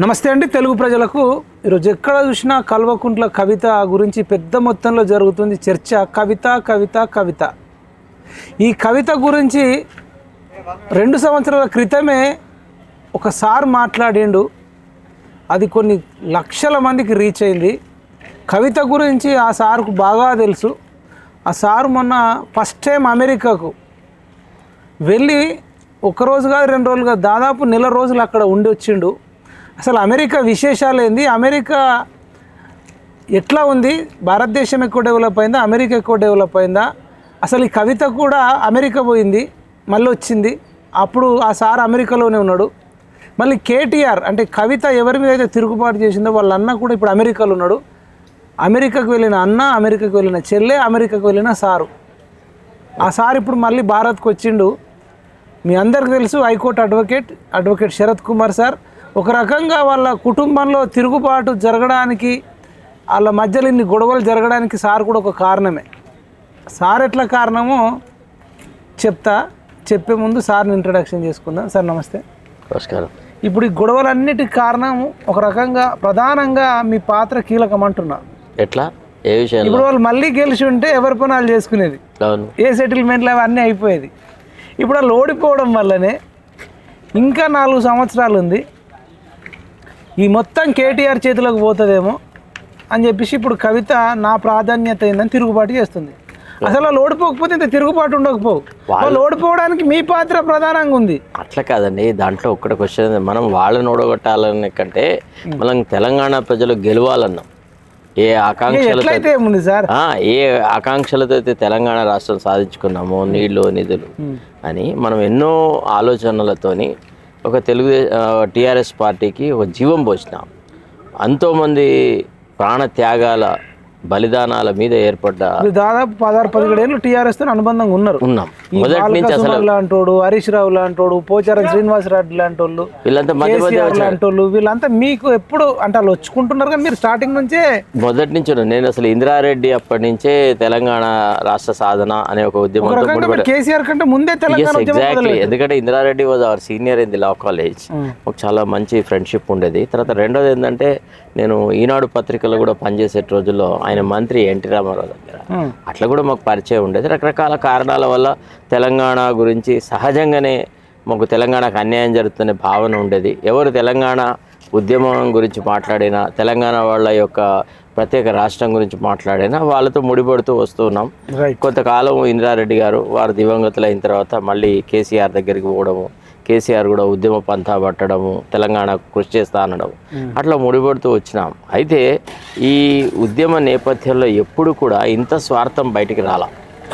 నమస్తే అండి తెలుగు ప్రజలకు. ఈరోజు ఎక్కడ చూసినా కల్వకుంట్ల కవిత గురించి పెద్ద మొత్తంలో జరుగుతుంది చర్చ. కవిత కవిత కవిత. ఈ కవిత గురించి రెండు సంవత్సరాల క్రితమే ఒక సార్ మాట్లాడిండు. అది కొన్ని లక్షల మందికి రీచ్ అయింది. కవిత గురించి ఆ సార్కు బాగా తెలుసు. ఆ సార్ మొన్న ఫస్ట్ టైం అమెరికాకు వెళ్ళి ఒకరోజు కాదు రెండు రోజులుగా దాదాపు నెల రోజులు అక్కడ ఉండి వచ్చిండు. అసలు అమెరికా విశేషాలు ఏంది? అమెరికా ఎట్లా ఉంది? భారతదేశం ఎక్కువ డెవలప్ అయిందా? అమెరికా ఎక్కువ డెవలప్ అయిందా? అసలు ఈ కవిత కూడా అమెరికా పోయింది మళ్ళీ వచ్చింది. అప్పుడు ఆ సార్ అమెరికాలోనే ఉన్నాడు. మళ్ళీ కేటీఆర్ అంటే కవిత ఎవరి మీద అయితే తిరుగుబాటు చేసిందో వాళ్ళ అన్న కూడా ఇప్పుడు అమెరికాలో ఉన్నాడు. అమెరికాకు వెళ్ళిన అన్న అమెరికాకు వెళ్ళిన చెల్లె అమెరికాకు వెళ్ళిన సారు. ఆ సార్ ఇప్పుడు మళ్ళీ భారత్కు వచ్చిండు. మీ అందరికి తెలుసు high court advocate advocate Sharath Kumar sir. ఒక రకంగా వాళ్ళ కుటుంబంలో తిరుగుబాటు జరగడానికి వాళ్ళ మధ్యలో ఇన్ని గొడవలు జరగడానికి సార్ కూడా ఒక కారణమే. సార్ ఎట్లా కారణమో చెప్తా చెప్పే ముందు సార్ని ఇంట్రడక్షన్ చేసుకుందాం. సార్ నమస్తే. నమస్కారం. ఇప్పుడు ఈ గొడవలన్నిటికి కారణం ఒక రకంగా ప్రధానంగా మీ పాత్ర కీలకం అంటున్నా. ఎట్లా? ఏ విషయంలో? ఇప్పుడు వాళ్ళు మళ్ళీ గెలిచి ఉంటే ఎవరి పని వాళ్ళు చేసుకునేది? ఏ సెటిల్మెంట్లు అవన్నీ అయిపోయేది? ఇప్పుడు వాళ్ళు ఓడిపోవడం వల్లనే ఇంకా నాలుగు సంవత్సరాలు ఉంది. ఈ మొత్తం కేటీఆర్ చేతిలోకి పోతుందేమో అని చెప్పేసి ఇప్పుడు కవిత నా ప్రాధాన్యత ఏందని తిరుగుబాటు చేస్తుంది. అసలు వాళ్ళు ఓడిపోకపోతే ఇంత తిరుగుబాటు ఉండకపోవు వాళ్ళు ఓడిపోవడానికి మీ పాత్ర ప్రధానంగా ఉంది. అట్లా కాదండి దాంట్లో ఒక్కటి క్వశ్చన్ మనం వాళ్ళని ఓడగొట్టాలనే కంటే మనం తెలంగాణ ప్రజలు గెలవాలన్నాం. ఏ ఆకాంక్షలతో సార్? ఏ ఆకాంక్షలతో అయితే తెలంగాణ రాష్ట్రం సాధించుకున్నామో నీళ్ళు నిధులు అని మనం ఎన్నో ఆలోచనలతోని ఒక తెలుగు టీఆర్ఎస్ పార్టీకి ఒక జీవం పోసిన. ఎంతోమంది ప్రాణ త్యాగాల బలిదానాల మీద ఏర్పడ్డ దాదాపు పదహారు పదిహేడు ఏళ్ళు టీఆర్ఎస్తో అనుబంధంగా ఉన్నారు. ఉన్నాం. మొదటి నుంచి అసలు లాంటోడు హరీష్ రావు లాంటోడు పోచారం శ్రీనివాసరెడ్డి లాంటి వాళ్ళు వీళ్ళంతా మధ్య మధ్య లాంటి వాళ్ళు వీళ్ళంతా మీకు ఎప్పుడు అంటే వాళ్ళు వచ్చుకుంటున్నారు కానీ మీరు స్టార్టింగ్ నుంచే మొదటి నుంచి. నేను అసలు ఇందిరారెడ్డి అప్పటి నుంచే తెలంగాణ రాష్ట్ర సాధన అనే ఒక మీరు కేసీఆర్ కంటే ముందే తెలంగాణ ఉద్యమం ఎగ్జాక్ట్లీ ఎందుకంటే Indira Reddy was our senior in the law college ఒక చాలా మంచి ఫ్రెండ్షిప్ ఉండేది. తర్వాత రెండోది ఏంటంటే నేను ఈనాడు పత్రికలో కూడా పనిచేసే రోజుల్లో ఆయన మంత్రి ఎన్టీ రామారావు దగ్గర. అట్లా కూడా మాకు పరిచయం ఉండేది. రకరకాల కారణాల వల్ల తెలంగాణ గురించి సహజంగానే మాకు తెలంగాణకు అన్యాయం జరుగుతున్న భావన ఉండేది. ఎవరు తెలంగాణ ఉద్యమం గురించి మాట్లాడినా తెలంగాణ వాళ్ళ యొక్క ప్రత్యేక రాష్ట్రం గురించి మాట్లాడినా వాళ్ళతో ముడిపడుతూ వస్తూ ఉన్నాం. రైట్ కొంతకాలం ఇందిరారెడ్డి గారు వారు దివంగతులైన తర్వాత మళ్ళీ కేసీఆర్ దగ్గరికి పోవడము కేసీఆర్ కూడా ఉద్యమ పంథా పట్టడము తెలంగాణకు కృషి చేస్తా అనడం. అట్లా ముడిపడుతూ వచ్చినాం. అయితే ఈ ఉద్యమ నేపథ్యంలో ఎప్పుడు కూడా ఇంత స్వార్థం బయటికి రాలా.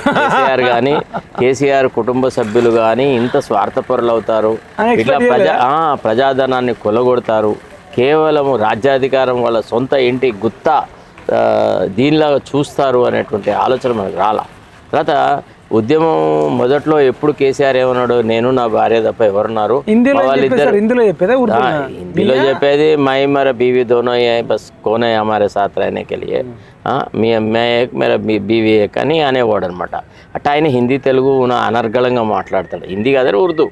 కేసీఆర్ కానీ కేసీఆర్ కుటుంబ సభ్యులు కానీ ఇంత స్వార్థపరులు అవుతారు. ఇట్లా ప్రజా ప్రజాధనాన్ని కొలగొడతారు. కేవలం రాజ్యాధికారం వాళ్ళ సొంత ఇంటి గుత్త దీనిలాగా చూస్తారు అనేటువంటి ఆలోచన మనకు రాలా. తర్వాత ఉద్యమం మొదట్లో ఎప్పుడు కేసీఆర్ ఏమన్నాడు నేను నా భార్య తప్ప ఎవరున్నారు? ఇందులో చెప్పేది మై మర బీవి దోనో బస్ కోనయ్య హమారే సాత్ర రాయనే కెలియే మీ అమ్మాయి మేర బీవీ అని అనేవాడు అనమాట అట్ట ఆయన హిందీ తెలుగు అనర్గళంగా మాట్లాడతాడు. హిందీ కాదని ఉర్దూ.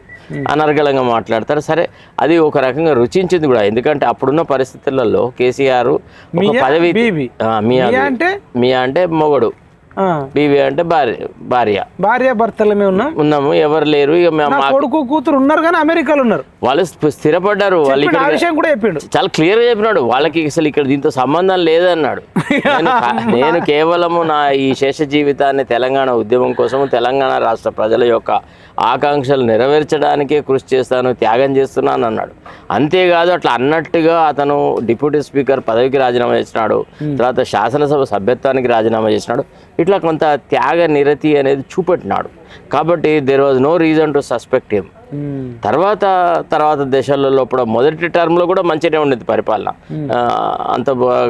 అనర్గళంగా మాట్లాడతారు సరే అది ఒక రకంగా రుచించింది కూడా. ఎందుకంటే అప్పుడున్న పరిస్థితులలో కేసీఆర్ పదవి మీ అంటే? మీ అంటే మొగడు. బీవీ అంటే భార్య భార్య. భార్య భర్తలమే ఉన్నాం ఉన్నాము ఎవరు లేరు ఇక కొడుకు కూతురు ఉన్నారు కానీ అమెరికాలో ఉన్నారు. వాళ్ళు స్థిరపడ్డారు వాళ్ళు విషయం కూడా చెప్పిండు. చాలా క్లియర్గా చెప్పినాడు వాళ్ళకి అసలు ఇక్కడ దీంతో సంబంధం లేదన్నాడు. నేను కేవలము నా ఈ శేష జీవితాన్ని తెలంగాణ ఉద్యమం కోసం తెలంగాణ రాష్ట్ర ప్రజల యొక్క ఆకాంక్షలు నెరవేర్చడానికే కృషి చేస్తాను త్యాగం చేస్తున్నాను అన్నాడు. అంతేకాదు అట్లా అన్నట్టుగా అతను డిప్యూటీ స్పీకర్ పదవికి రాజీనామా చేసినాడు తర్వాత శాసనసభ సభ్యత్వానికి రాజీనామా చేసినాడు. ఇట్లా కొంత త్యాగ నిరతి అనేది చూపెట్టినాడు. కాబట్టి there was no reason to suspect him. తర్వాత తర్వాత దేశాలలో కూడా మొదటి టర్మ్లో కూడా మంచిగానే ఉండేది పరిపాలన. అంత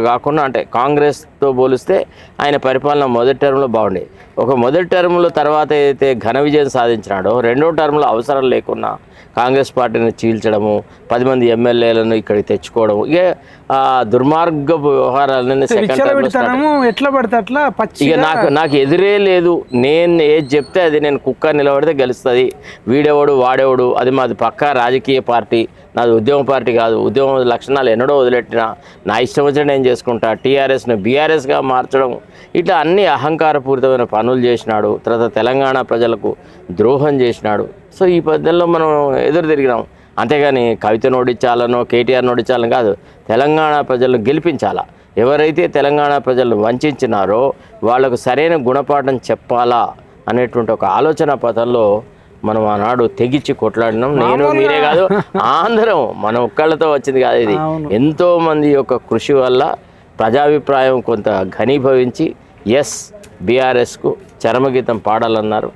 కాకుండా అంటే కాంగ్రెస్తో పోలిస్తే ఆయన పరిపాలన మొదటి టర్మ్లో బాగుండేది. ఒక మొదటి టర్మ్లో తర్వాత ఏదైతే ఘన విజయం సాధించినాడో రెండో టర్మ్లో అవసరం లేకున్నా కాంగ్రెస్ పార్టీని చీల్చడము పది మంది ఎమ్మెల్యేలను ఇక్కడికి తెచ్చుకోవడము ఇక ఆ దుర్మార్గపు వ్యవహారాలని ఎట్లా పడితే అట్లా ఇక నాకు నాకు ఎదురే లేదు. నేను ఏది చెప్తే అది నేను కుక్క నిలబడితే గెలుస్తుంది. వీడెవడు వాడెవడు తోడు అది మాది పక్కా రాజకీయ పార్టీ నాది ఉద్యమ పార్టీ కాదు. ఉద్యమ లక్షణాలు ఎన్నడో వదిలెట్టినా నా ఇష్టం వచ్చిన నేను చేసుకుంటా టీఆర్ఎస్ను బీఆర్ఎస్గా మార్చడం ఇట్లా అన్ని అహంకారపూరితమైన పనులు చేసినాడు. తర్వాత తెలంగాణ ప్రజలకు ద్రోహం చేసినాడు. సో ఈ పద్ధతిలో మనం ఎదురు తిరిగినాం. అంతేగాని కవిత నోడించాలనో కేటీఆర్ నోడించాలని కాదు తెలంగాణ ప్రజలను గెలిపించాలా? ఎవరైతే తెలంగాణ ప్రజలను వంచినారో వాళ్ళకు సరైన గుణపాఠం చెప్పాలా? అనేటువంటి ఒక ఆలోచన పథంలో మనం ఆనాడు తెగించి కొట్లాడినాం. నేను మీరే కాదు ఆంధ్రం మన ఒక్కళ్ళతో వచ్చింది కాదు ఇది. ఎంతో మంది యొక్క కృషి వల్ల ప్రజాభిప్రాయం కొంత ఘనీభవించి ఎస్ బీఆర్ఎస్కు చరమగీతం పాడాలన్నారు.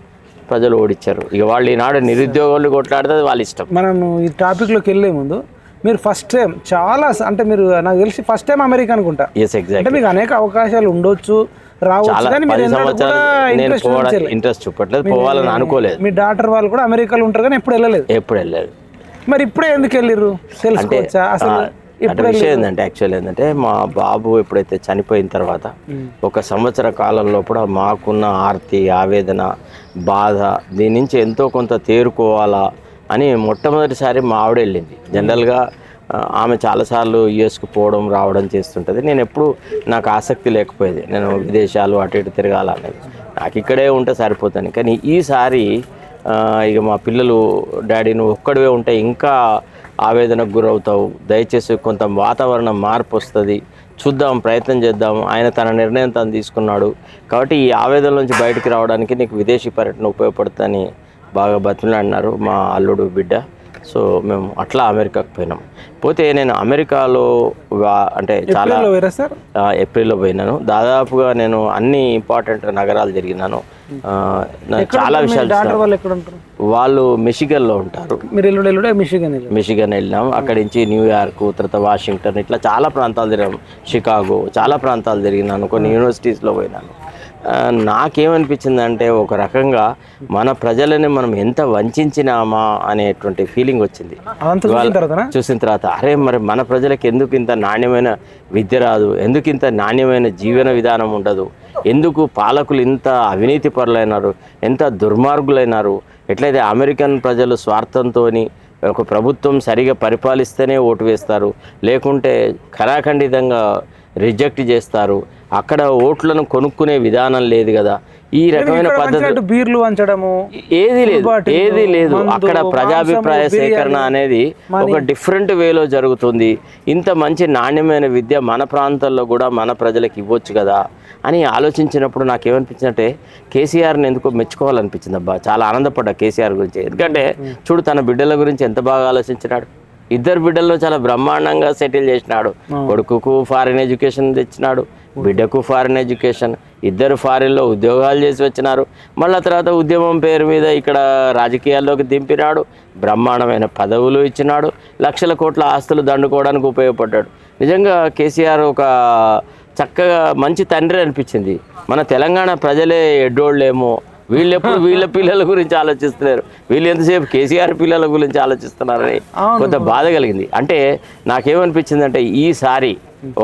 ప్రజలు ఓడిచ్చారు. ఇక వాళ్ళు ఈనాడు నిరుద్యోగులు కొట్లాడితే వాళ్ళ ఇష్టం. మనం ఈ టాపిక్లోకి వెళ్ళే ముందు మీరు ఫస్ట్ టైం చాలా అంటే మీరు నాకు తెలిసి ఫస్ట్ టైం అమెరికా అనుకుంటా. ఎస్ ఎగ్జాక్ట్ అంటే మీకు అనేక అవకాశాలు ఉండొచ్చు. కూడా నేను ఇంట్రెస్ట్ పోవడానికి చూపించలేదు. ఇంట్రెస్ట్ చూపట్లేదు. పోవాలని అనుకోలేదు. మీ డాక్టర్ వాళ్ళు కూడా అమెరికాలో ఉంటారు కానీ ఎప్పుడు వెళ్ళలేదు? ఎప్పుడు వెళ్ళలేదు. మరి ఇప్పుడే ఎందుకు తెలుసుకోవచ్చా అసలు అంటే విషయం ఏంటంటే యాక్చువల్ ఏంటంటే మా బాబు ఎప్పుడైతే చనిపోయిన తర్వాత ఒక సంవత్సర కాలం లోపల మాకున్న ఆర్తి ఆవేదన బాధ దీని నుంచి ఎంతో కొంత తేరుకోవాలా అని మొట్టమొదటిసారి మా ఆవిడ వెళ్ళింది. జనరల్గా ఆమె చాలాసార్లు యుఎస్కు పోవడం రావడం చేస్తుంటుంది. నేను ఎప్పుడు నాకు ఆసక్తి లేకపోయేది. నేను విదేశాలు అటు ఇటు తిరగాలనేది నాకు ఇక్కడే ఉంటే సరిపోతాను కానీ ఈసారి ఇక మా పిల్లలు డాడీ నువ్వు ఒక్కడివే ఉంటే ఇంకా ఆవేదనకు గురవుతావు. దయచేసి కొంత వాతావరణం మార్పు వస్తుంది. చూద్దాం ప్రయత్నం చేద్దాం. ఆయన తన నిర్ణయం తను తీసుకున్నాడు. కాబట్టి ఈ ఆవేదన నుంచి బయటికి రావడానికి నీకు విదేశీ పర్యటన ఉపయోగపడుతుందని బాగా బతిమలాడినారు మా అల్లుడు బిడ్డ. సో మేము అట్లా అమెరికాకు పోయినాం. పోతే నేను అమెరికాలో అంటే చాలా ఏప్రిల్లో పోయినాను. దాదాపుగా నేను అన్ని ఇంపార్టెంట్ నగరాలు తిరిగినాను. చాలా విషయాలు వాళ్ళు మిషిగన్లో ఉంటారు. మిషిగన్ మిషిగన్ వెళ్ళినాం. అక్కడి నుంచి న్యూయార్క్ తర్వాత వాషింగ్టన్ ఇట్లా చాలా ప్రాంతాలు తిరిగాం. షికాగో చాలా ప్రాంతాలు తిరిగినాను. కొన్ని యూనివర్సిటీస్లో పోయినాను. నాకేమనిపించింది అంటే ఒక రకంగా మన ప్రజలని మనం ఎంత వంచినామా అనేటువంటి ఫీలింగ్ వచ్చింది. చూసిన తర్వాత అరే మరి మన ప్రజలకు ఎందుకు ఇంత నాణ్యమైన విద్య రాదు? ఎందుకు ఇంత నాణ్యమైన జీవన విధానం ఉండదు? ఎందుకు పాలకులు ఇంత అవినీతి పరులైనారు? ఎంత దుర్మార్గులైనారు? ఎట్లయితే అమెరికన్ ప్రజలు స్వార్థంతో ఒక ప్రభుత్వం సరిగా పరిపాలిస్తేనే ఓటు వేస్తారు లేకుంటే ఖరాఖండితంగా రిజెక్ట్ చేస్తారు. అక్కడ ఓట్లను కొనుక్కునే విధానం లేదు కదా. ఈ రకమైన పద్ధతి బీర్లు వంచడము ఏది లేదు ఏది లేదు. అక్కడ ప్రజాభిప్రాయ సేకరణ అనేది ఒక డిఫరెంట్ వేలో జరుగుతుంది. ఇంత మంచి నాణ్యమైన విద్య మన ప్రాంతాల్లో కూడా మన ప్రజలకు ఇవ్వచ్చు కదా అని ఆలోచించినప్పుడు నాకు ఏమనిపించిందంటే కేసీఆర్ని ఎందుకో మెచ్చుకోవాలనిపించింది అబ్బా. చాలా ఆనందపడ్డా కేసీఆర్ గురించి. ఎందుకంటే చూడు తన బిడ్డల గురించి ఎంత బాగా ఆలోచించినాడు. ఇద్దరు బిడ్డల్లో చాలా బ్రహ్మాండంగా సెటిల్ చేసినాడు. కొడుకుకు ఫారిన్ ఎడ్యుకేషన్ తెచ్చినాడు బిడ్డకు ఫారిన్ ఎడ్యుకేషన్ ఇద్దరు ఫారిన్లో ఉద్యోగాలు చేసి వచ్చినారు. మళ్ళీ తర్వాత ఉద్యమం పేరు మీద ఇక్కడ రాజకీయాల్లోకి దింపినాడు. బ్రహ్మాండమైన పదవులు ఇచ్చినాడు. లక్షల కోట్ల ఆస్తులు దండుకోవడానికి ఉపయోగపడ్డాడు. నిజంగా కేసీఆర్ ఒక చక్కగా మంచి తండ్రి అనిపించింది. మన తెలంగాణ ప్రజలే ఎడ్డోళ్ళేమో వీళ్ళు ఎప్పుడు వీళ్ళ పిల్లల గురించి ఆలోచిస్తున్నారు? వీళ్ళు ఎంతసేపు కేసీఆర్ పిల్లల గురించి ఆలోచిస్తున్నారని కొంత బాధ కలిగింది. అంటే నాకేమనిపించిందంటే ఈసారి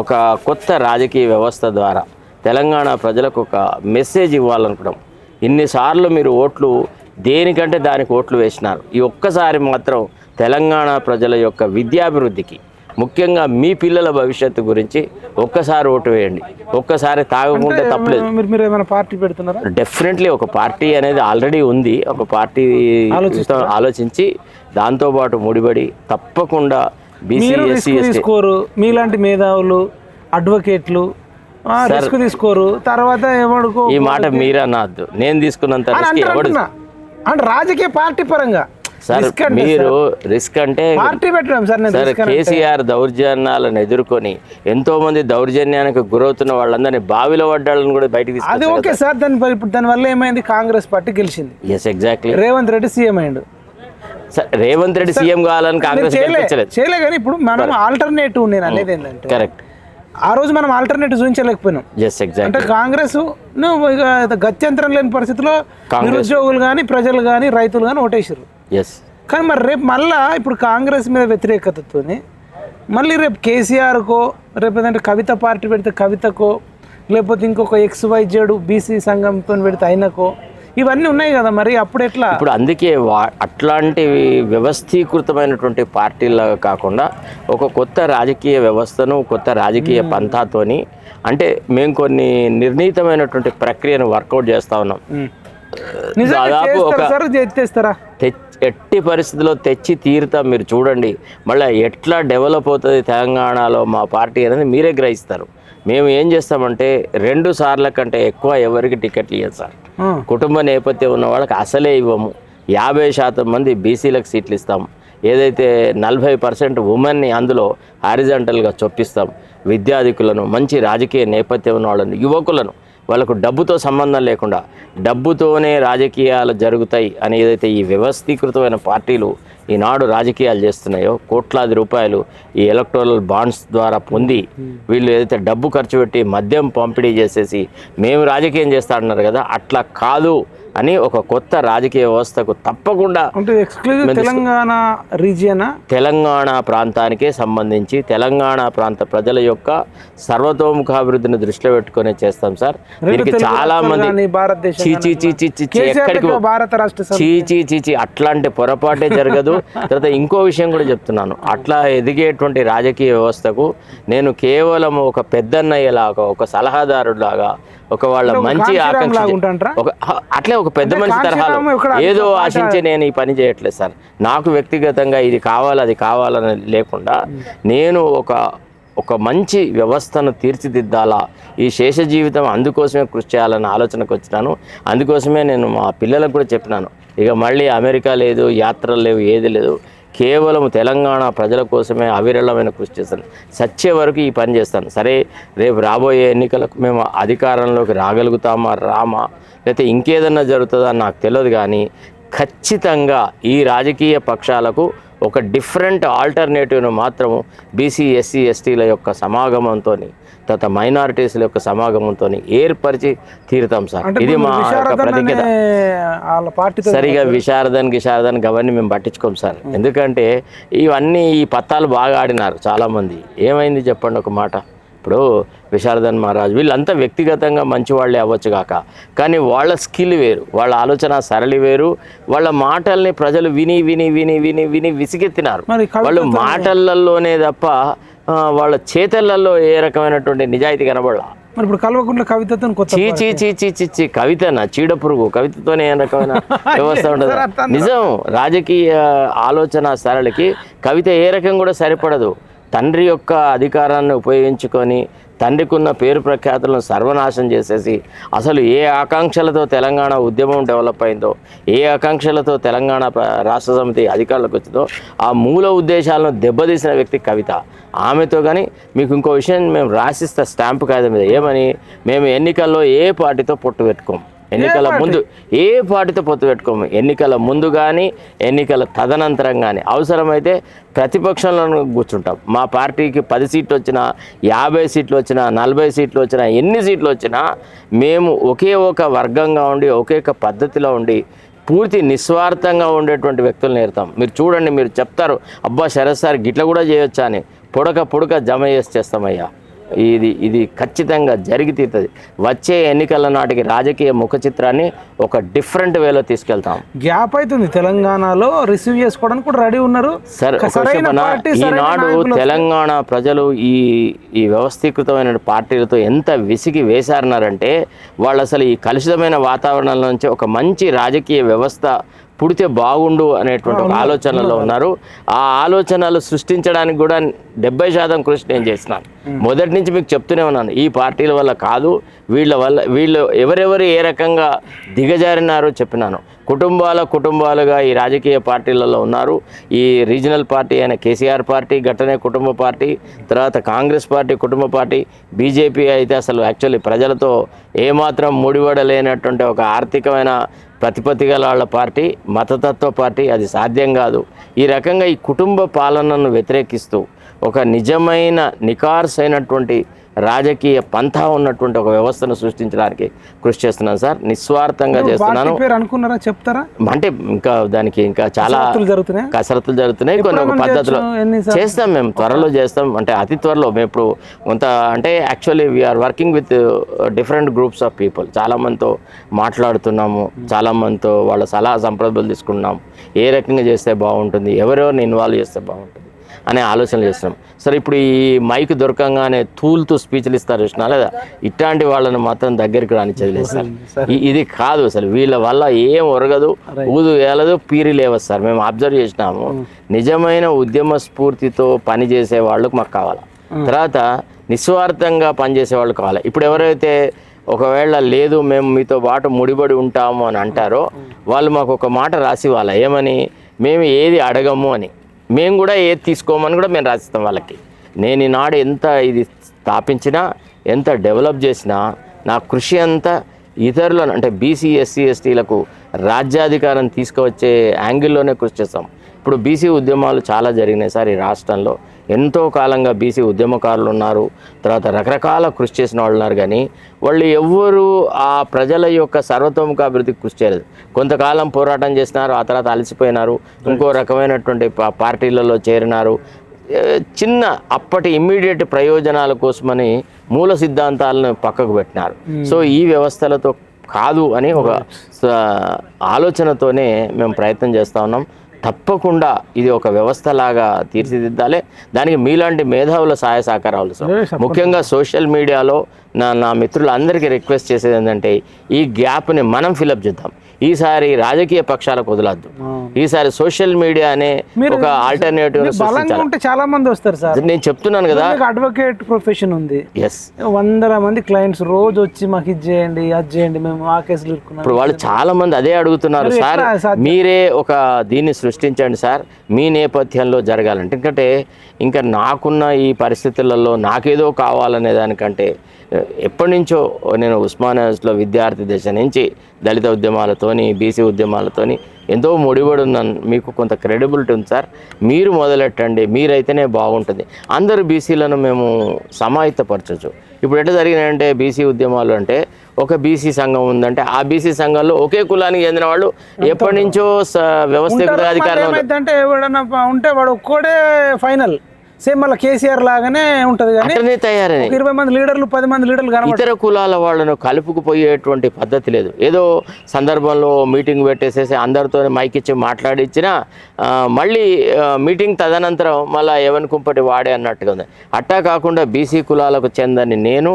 ఒక కొత్త రాజకీయ వ్యవస్థ ద్వారా తెలంగాణ ప్రజలకు ఒక మెసేజ్ ఇవ్వాలనుకోవడం. ఇన్నిసార్లు మీరు ఓట్లు దేనికంటే దానికి ఓట్లు వేసినారు. ఈ ఒక్కసారి మాత్రం తెలంగాణ ప్రజల యొక్క విద్యాభివృద్ధికి ముఖ్యంగా మీ పిల్లల భవిష్యత్తు గురించి ఒక్కసారి ఓటు వేయండి. ఒక్కసారి తాగకుంటే తప్పలేదు. మీరు ఏమైనా పార్టీ పెడుతున్నారా? డెఫినెట్లీ ఒక పార్టీ అనేది ఆల్రెడీ ఉంది. ఒక పార్టీ ఆలోచించి దాంతోపాటు ముడిపడి తప్పకుండా బీసీ రిస్క్ తీసుకోరు. మీలాంటి మేధావులు అడ్వకేట్లు రిస్క్ తీసుకోరు. తర్వాత ఎవడుకో ఈ మాట మీరే అనద్దు నేను తీసుకున్నంత రిస్క్ ఎవడు. అంటే రాజకీయ పార్టీ పరంగా సార్ మీరు రిస్క్ అంటే పార్టీ పెట్టడం సార్ కేసీఆర్ దౌర్జన్యాలను ఎదుర్కొని ఎంతో మంది దౌర్జన్యానికి గురవుతున్న వాళ్ళందరినీ బావిలో పడ్డాళ్ళని కూడా బయటికి అది ఓకే సార్ దాని దాని వల్ల ఏమైంది? కాంగ్రెస్ పార్టీ గెలిచింది. Yes exactly Revanth Reddy CM అయ్యిండు. సార్ రేవంత్ రెడ్డి సీఎం కావాలని కాంగ్రెస్ చేయలే కానీ ఇప్పుడు మనం ఆల్టర్నేటివ్ నేను అనేది ఏంటంటే కరెక్ట్ ఆ రోజు మనం ఆల్టర్నేటివ్ చూపించలేకపోయినాం. అంటే కాంగ్రెస్ గత్యంతరం లేని పరిస్థితిలో నిరుద్యోగులు కానీ ప్రజలు కానీ రైతులు కానీ ఓటేసారు ఎస్ కానీ మరి రేపు మళ్ళా ఇప్పుడు కాంగ్రెస్ మీద వ్యతిరేకతతోని మళ్ళీ రేపు కేసీఆర్కో రేపు ఏదంటే కవిత పార్టీ పెడితే కవితకో లేకపోతే ఇంకొక ఎక్స్ వై జెడ్ బీసీ సంఘంతో పెడితే ఆయనకో ఇవన్నీ ఉన్నాయి కదా మరి అప్పుడు ఎట్లా? ఇప్పుడు అందుకే వా- అట్లాంటి వ్యవస్థీకృతమైనటువంటి పార్టీలాగా కాకుండా ఒక కొత్త రాజకీయ వ్యవస్థను కొత్త రాజకీయ పంథాతోని అంటే మేము కొన్ని నిర్ణీతమైనటువంటి ప్రక్రియను వర్కౌట్ చేస్తా ఉన్నాం. దాదాపు ఒక ఎట్టి పరిస్థితుల్లో తెచ్చి తీరుతాం మీరు చూడండి. మళ్ళీ ఎట్లా డెవలప్ అవుతుంది తెలంగాణలో మా పార్టీ అనేది మీరే గ్రహిస్తారు. మేము ఏం చేస్తామంటే రెండు సార్ల కంటే ఎక్కువ ఎవరికి టికెట్లు ఇవ్వం సార్. కుటుంబ నేపథ్యం ఉన్న వాళ్ళకి అసలే ఇవ్వము. యాభై శాతం మంది బీసీలకు సీట్లు ఇస్తాం. ఏదైతే నలభై పర్సెంట్ ఉమెన్ని అందులో హారిజంటల్గా చొప్పిస్తాం. విద్యాధికులను మంచి రాజకీయ నేపథ్యం ఉన్న వాళ్ళని యువకులను వాళ్ళకు డబ్బుతో సంబంధం లేకుండా డబ్బుతోనే రాజకీయాలు జరుగుతాయి అని ఏదైతే ఈ వ్యవస్థీకృతమైన పార్టీలు ఈనాడు రాజకీయాలు చేస్తున్నాయో కోట్లాది రూపాయలు ఈ ఎలక్టోరల్ బాండ్స్ ద్వారా పొంది వీళ్ళు ఏదైతే డబ్బు ఖర్చు పెట్టి మద్యం పంపిణీ చేసేసి మేము రాజకీయం చేస్తా అంటున్నారు కదా అట్లా కాదు అని ఒక కొత్త రాజకీయ వ్యవస్థకు తప్పకుండా తెలంగాణ రీజియనా తెలంగాణ ప్రాంతానికే సంబంధించి తెలంగాణ ప్రాంత ప్రజల యొక్క సర్వతోముఖాభివృద్ధిని దృష్టిలో పెట్టుకొని చేస్తాం సార్. దీనికి చాలా మంది కానీ భారతదేశం చీ చీ చీ చీ చీ చీ కేసీఆర్ ఎక్కడికి లెక్క భారత రాష్ట్ర సమితి. చీ చీ చీ చీ అట్లాంటి పొరపాటే జరగదు. తర్వాత ఇంకో విషయం కూడా చెప్తున్నాను. అట్లా ఎదిగేటువంటి రాజకీయ వ్యవస్థకు నేను కేవలం ఒక పెద్దన్నయ్యలాగా ఒక సలహాదారులాగా ఒక వాళ్ళ మంచి ఆకాంక్ష? ఒక అట్లే ఒక పెద్ద మనిషి తరహాలో. ఇక్కడ ఏదో ఆశించి నేను ఈ పని చేయట్లేదు సార్. నాకు వ్యక్తిగతంగా ఇది కావాలి అది కావాలని లేకుండా నేను ఒక ఒక మంచి వ్యవస్థను తీర్చిదిద్దాలా ఈ శేష జీవితం అందుకోసమే కృషి చేయాలన్న ఆలోచనకు వచ్చినాను. అందుకోసమే నేను మా పిల్లలకు కూడా చెప్పినాను. ఇక మళ్ళీ అమెరికా లేదు యాత్రలు లేవు ఏది లేదు. కేవలం తెలంగాణ ప్రజల కోసమే అవిరళమైన కృషి చేస్తాను. సచ్చే వరకు ఈ పని చేస్తాను. సరే రేపు రాబోయే ఎన్నికలకు మేము అధికారంలోకి రాగలుగుతామా రామా? లేకపోతే ఇంకేదన్నా జరుగుతుందా నాకు తెలియదు కానీ ఖచ్చితంగా ఈ రాజకీయ పక్షాలకు ఒక డిఫరెంట్ ఆల్టర్నేటివ్ను మాత్రము బీసీ ఎస్సీ ఎస్టీల యొక్క సమాగమంతో తర్వాత మైనారిటీస్ల యొక్క సమాగమంతో ఏర్పరిచి తీరుతాం సార్. ఇది మా యొక్క విశారదన్ ప్రతిజ్ఞత సరిగా విశారదన్ గిశారదన్ అవన్నీ మేము పట్టించుకోం సార్. ఎందుకంటే ఇవన్నీ ఈ పత్తాలు బాగా ఆడినారు చాలామంది. ఏమైంది చెప్పండి ఒక మాట? ఇప్పుడు విశారదన్ మహారాజ్ వీళ్ళంతా వ్యక్తిగతంగా మంచి వాళ్ళే అవ్వచ్చు కాక. కానీ వాళ్ళ స్కిల్ వేరు వాళ్ళ ఆలోచన సరళి వేరు వాళ్ళ మాటల్ని ప్రజలు విని విని విని విని విని విసిగెత్తినారు. వాళ్ళు మాటలలోనే తప్ప వాళ్ళ చేతలలో ఏ రకమైనటువంటి నిజాయితీ కనబడలా. మరి ఇప్పుడు కల్వకుంట్ల కవితతో చీ చీ చీ చీ చీ చీ కవితనా? చీడ పురుగు కవితతోనే ఏ రకమైన వ్యవస్థ ఉంటుంది? నిజం రాజకీయ ఆలోచన సరళికి కవిత ఏ రకం కూడా సరిపడదు. తండ్రి యొక్క అధికారాన్ని ఉపయోగించుకొని తండ్రికి ఉన్న పేరు ప్రఖ్యాతులను సర్వనాశం చేసేసి అసలు ఏ ఆకాంక్షలతో తెలంగాణ ఉద్యమం డెవలప్ అయిందో ఏ ఆకాంక్షలతో తెలంగాణ రాష్ట్ర సమితి అధికారులకు వచ్చిందో ఆ మూల ఉద్దేశాలను దెబ్బతీసిన వ్యక్తి కవిత. ఆమెతో కానీ మీకు ఇంకో విషయం మేము రాసిస్తా స్టాంపు కాగితం మీద. ఏమని? మేము ఎన్నికల్లో ఏ పార్టీతో పొట్టు పెట్టుకోము ఎన్నికల ముందు ఏ పార్టీతో పొత్తు పెట్టుకోము? ఎన్నికల ముందు కానీ ఎన్నికల తదనంతరం కానీ అవసరమైతే ప్రతిపక్షంలో కూర్చుంటాం. మా పార్టీకి పది సీట్లు వచ్చినా యాభై సీట్లు వచ్చినా నలభై సీట్లు వచ్చినా ఎన్ని సీట్లు వచ్చినా మేము ఒకే ఒక వర్గంగా ఉండి ఒకే ఒక పద్ధతిలో ఉండి పూర్తి నిస్వార్థంగా ఉండేటువంటి వ్యక్తులను నేర్తాం మీరు చూడండి మీరు చెప్తారు అబ్బా శరత్ సార్ గిట్ల కూడా చేయొచ్చా అని. పొడక పొడక జమ చేసి చేస్తామయ్యా. ఇది ఇది ఖచ్చితంగా జరిగి తీరుతుంది. వచ్చే ఎన్నికల నాటికి రాజకీయ ముఖ చిత్రాన్ని ఒక డిఫరెంట్ వేలో తీసుకెళ్తాం. గ్యాప్ అవుతుంది తెలంగాణలో రిసీవ్ చేసుకోవడానికి కూడా రెడీ ఉన్నారు. సార్ ఈనాడు తెలంగాణ ప్రజలు ఈ ఈ వ్యవస్థీకృతమైన పార్టీలతో ఎంత విసిగి వేశారన్నారంటే వాళ్ళు అసలు ఈ కలుషితమైన వాతావరణంలో నుంచి ఒక మంచి రాజకీయ వ్యవస్థ పుడితే బాగుండు అనేటువంటి ఒక ఆలోచనలో ఉన్నారు. ఆ ఆలోచనలు సృష్టించడానికి కూడా డెబ్బై శాతం కృషి నేను చేసినాను మొదటి నుంచి మీకు చెప్తూనే ఉన్నాను. ఈ పార్టీల వల్ల కాదు వీళ్ళ వల్ల వీళ్ళు ఎవరెవరు ఏ రకంగా దిగజారినారో చెప్పినాను. కుటుంబాల కుటుంబాలుగా ఈ రాజకీయ పార్టీలలో ఉన్నారు. ఈ రీజనల్ పార్టీ అయిన కేసీఆర్ పార్టీ గట్టనే కుటుంబ పార్టీ తర్వాత కాంగ్రెస్ పార్టీ కుటుంబ పార్టీ బీజేపీ అయితే అసలు యాక్చువల్లీ ప్రజలతో ఏమాత్రం ముడివడలేనటువంటి ఒక ఆర్థికమైన ప్రతిపత్తి గల వాళ్ళ పార్టీ మతతత్వ పార్టీ అది సాధ్యం కాదు. ఈ రకంగా ఈ కుటుంబ పాలనను వ్యతిరేకిస్తూ ఒక నిజమైన నికార్స్ అయినటువంటి రాజకీయ పంథా ఉన్నటువంటి ఒక వ్యవస్థను సృష్టించడానికి కృషి చేస్తున్నాను సార్. నిస్వార్థంగా చేస్తున్నాను. అనుకున్నారా చెప్తారా? అంటే ఇంకా దానికి ఇంకా చాలా కసరత్తులు జరుగుతున్నాయా? కొన్ని ఒక పద్ధతిలో? చేస్తాం మేము త్వరలో చేస్తాం. అంటే అతి త్వరలో మేము ఇప్పుడు కొంత అంటే actually we're working with different groups of people చాలా మందితో మాట్లాడుతున్నాము చాలా మందితో వాళ్ళ సలహా సంప్రదాయాలు తీసుకున్నాం ఏ రకంగా చేస్తే బాగుంటుంది ఎవరెవరిని ఇన్వాల్వ్ చేస్తే బాగుంటుంది. అనే ఆలోచనలు చేస్తున్నాం. సరే ఇప్పుడు ఈ మైక్ దొరకంగానే తూలుతూ స్పీచ్లు ఇస్తారు చూసినా లేదా? ఇట్లాంటి వాళ్ళని మాత్రం దగ్గరికి రానిచ్చేది లేదు సార్. ఇ- ఇది కాదు అసలు. వీళ్ళ వల్ల ఏం ఒరగదు ఊదు ఏలదు పీరి లేవదు సార్. మేము అబ్జర్వ్ చేసినాము. నిజమైన ఉద్యమ స్ఫూర్తితో పని చేసే వాళ్ళకు మాకు కావాలి? తర్వాత నిస్వార్థంగా పనిచేసే వాళ్ళు కావాలి? ఇప్పుడు ఎవరైతే ఒకవేళ లేదు మేము మీతో పాటు ముడిపడి ఉంటాము అని అంటారో వాళ్ళు మాకు ఒక మాట రాసి వాళ్ళ ఏమని? మేము ఏది అడగము అని. మేము కూడా ఏది తీసుకోమని కూడా మేము రాసిస్తాం వాళ్ళకి. నేను ఈనాడు ఎంత ఇది స్థాపించినా ఎంత డెవలప్ చేసినా నా కృషి అంతా ఇతరులను అంటే బీసీ ఎస్సీ ఎస్టీలకు రాజ్యాధికారం తీసుకువచ్చే యాంగిల్లోనే కృషి చేస్తాం. ఇప్పుడు బీసీ ఉద్యమాలు చాలా జరిగినాయి సార్ ఈ రాష్ట్రంలో. ఎంతో కాలంగా బీసీ ఉద్యమకారులు ఉన్నారు. తర్వాత రకరకాల కృషి చేసిన వాళ్ళు ఉన్నారు కానీ వాళ్ళు ఎవ్వరూ ఆ ప్రజల యొక్క సర్వతోముఖ అభివృద్ధికి కృషి చేయలేదు. కొంతకాలం పోరాటం చేసినారు ఆ తర్వాత అలసిపోయినారు. ఇంకో రకమైనటువంటి పార్టీలలో చేరినారు. చిన్న అప్పటి ఇమ్మీడియట్ ప్రయోజనాల కోసమని మూల సిద్ధాంతాలను పక్కకు పెట్టినారు. సో ఈ వ్యవస్థలతో కాదు అని ఒక ఆలోచనతోనే మేము ప్రయత్నం చేస్తూ ఉన్నాం. తప్పకుండా ఇది ఒక వ్యవస్థలాగా తీర్చిదిద్దాలి. దానికి మీలాంటి మేధావుల సహాయ సహకారాలు. ముఖ్యంగా సోషల్ మీడియాలో నా నా మిత్రులందరికీ రిక్వెస్ట్ చేసేది ఏంటంటే ఈ గ్యాప్ని మనం ఫిలప్ చేద్దాం. ఈసారి రాజకీయ పక్షాలకు వదలద్దు. ఈసారి సోషల్ మీడియా అనే ఒక ఆల్టర్నేటివ్ ఉంటే చాలా మంది వస్తారు సార్. నేను చెప్తున్నాను కదా. అడ్వకేట్ ప్రొఫెషన్ ఉంది. ఎస్ వందల మంది క్లయింట్స్ రోజు వచ్చి మాకు ఇది చేయండి అది చేయండి మేము ఆ కేసులు ఇప్పుడు వాళ్ళు చాలా మంది అదే అడుగుతున్నారు సార్? మీరే ఒక దీన్ని సృష్టించండి సార్. మీ నేపథ్యంలో జరగాలంటే. ఎందుకంటే ఇంకా నాకున్న ఈ పరిస్థితులలో నాకేదో కావాలనే దానికంటే ఎప్పటి నుంచో నేను ఉస్మానియాస్లో విద్యార్థి దశ నుంచి దళిత ఉద్యమాలతోని బీసీ ఉద్యమాలతోని ఎంతో ముడిపడి ఉన్నాను మీకు కొంత క్రెడిబిలిటీ ఉంది సార్. మీరు మొదలెట్టండి మీరైతేనే బాగుంటుంది. అందరు బీసీలను మేము సమాహితపరచచ్చు. ఇప్పుడు ఎట్లా జరిగినాయంటే బీసీ ఉద్యమాలు అంటే ఒక బీసీ సంఘం ఉందంటే ఆ బీసీ సంఘంలో ఒకే కులానికి చెందిన వాళ్ళు ఎప్పటి నుంచో వ్యవస్థీకృత అధికారం ఉంటే వాడు ఒక్కడే ఫైనల్ సేమ్ మళ్ళీ కేసీఆర్ లాగానే ఉంటది కానీ తయారని. ఇరవై మంది లీడర్లు పది మంది లీడర్లు ఇతర కులాల వాళ్ళను కలుపుకుపోయేటువంటి పద్ధతి లేదు. ఏదో సందర్భంలో మీటింగ్ పెట్టేసేసి అందరితో మైక్ ఇచ్చి మాట్లాడిచ్చినా మళ్ళీ మీటింగ్ తదనంతరం మళ్ళీ ఎవరి కుంపటి వాడే అన్నట్టుగా ఉంది. అట్టా కాకుండా బీసీ కులాలకు చెందని నేను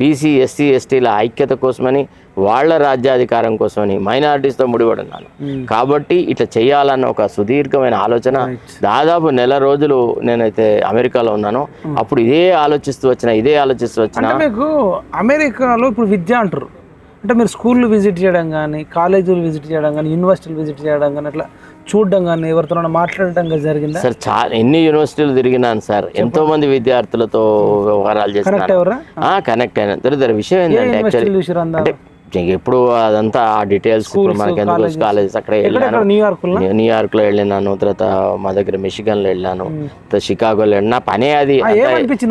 బీసీ ఎస్సీ ఎస్టీల ఐక్యత కోసమని వాళ్ళ రాజ్యాధికారం కోసమని మైనారిటీస్తో ముడిపడి ఉన్నాను కాబట్టి ఇట్లా చేయాలన్న ఒక సుదీర్ఘమైన ఆలోచన. దాదాపు నెల రోజులు నేనైతే అమెరికాలో ఉన్నాను. అప్పుడు ఇదే ఆలోచిస్తూ వచ్చిన ఇదే ఆలోచిస్తూ వచ్చిన మీకు అమెరికాలో ఇప్పుడు విద్య అంటారు. అంటే మీరు స్కూళ్ళు విజిట్ చేయడం కానీ కాలేజీలు విజిట్ చేయడం కానీ యూనివర్సిటీలు విజిట్ చేయడం కానీ అట్లా చూడడం కానీ కానీ జరిగిందా? సార్ చాలా ఎన్ని యూనివర్సిటీలు తిరిగినాను సార్. ఎంతో మంది విద్యార్థులతో వ్యవహారాలు చేస్తున్నాను కనెక్ట్ అయినా. దొరి విషయం ఏంటంటే యాక్చువల్లీ ఎప్పుడు అదంతా ఆ డీటెయిల్స్ మనకి ఎందుకు కాలేజెస్ అక్కడ వెళ్ళాను. ఎక్కడెక్కడ న్యూయార్క్లో న్యూ- న్యూయార్క్లో వెళ్ళినాను. తర్వాత మా దగ్గర మిషిగన్లో వెళ్ళాను. తర్వాత షికాగోలో వెళ్ళిన నా పనే అది.